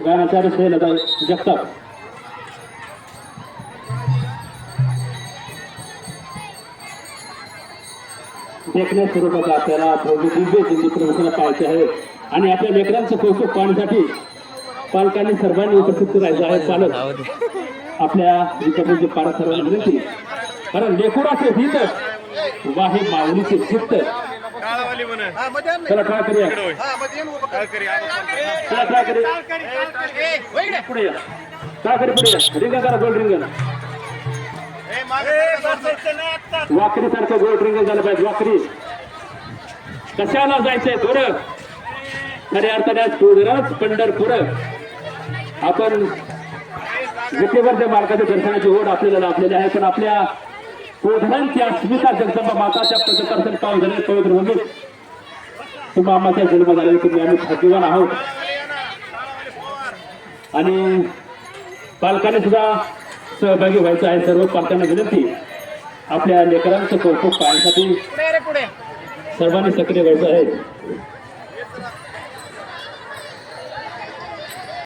गानाचार्य शैलता जगताप. देखण्या स्वरूपाचा आपल्याला भव्य दिव्य दिंडी प्रमुखाला पाहायचे आहे. आणि आपल्या लेकरांचं कौतुक पाहण्यासाठी पालकांनी सर्वांनी उपस्थित राहायचं आहे. पालक आपल्या विकतांची पारा सर्वांना विनंती. कारण लेखुराचे हित वाहे माऊलीचे चित्त. काळावाली म्हण चला काय करूया काय करी. चला काय करूया पुढे या. काय करी पुढे या. रिंगा करा गोल रिंगण वाकरी सारखं गोल रिंगण झालं पाहिजे वाकरी. कशाला जायचंय थोड खऱ्या अर्थाने आज टोळरच पंढरपूर. आपण विटेवरच्या मार्गाच्या दर्शनाची ओढ आपल्याला लाभलेली आहे पण आपल्या पोधनांची अस्मिता जगदंबा माताच्या पदकर्तन पाव झाले पवित्र भूमीत तुम्हा आम्हाच्या जन्म झालेले तुम्ही आम्ही भाग्यवान आहोत. आणि पालकांनी सुद्धा सहभागी व्हायचं आहे सर्व पालकांना विनंती. आपल्या लेकरांचं कौतुक पाहण्यासाठी सर्वांनी सक्रिय व्हायचं आहे.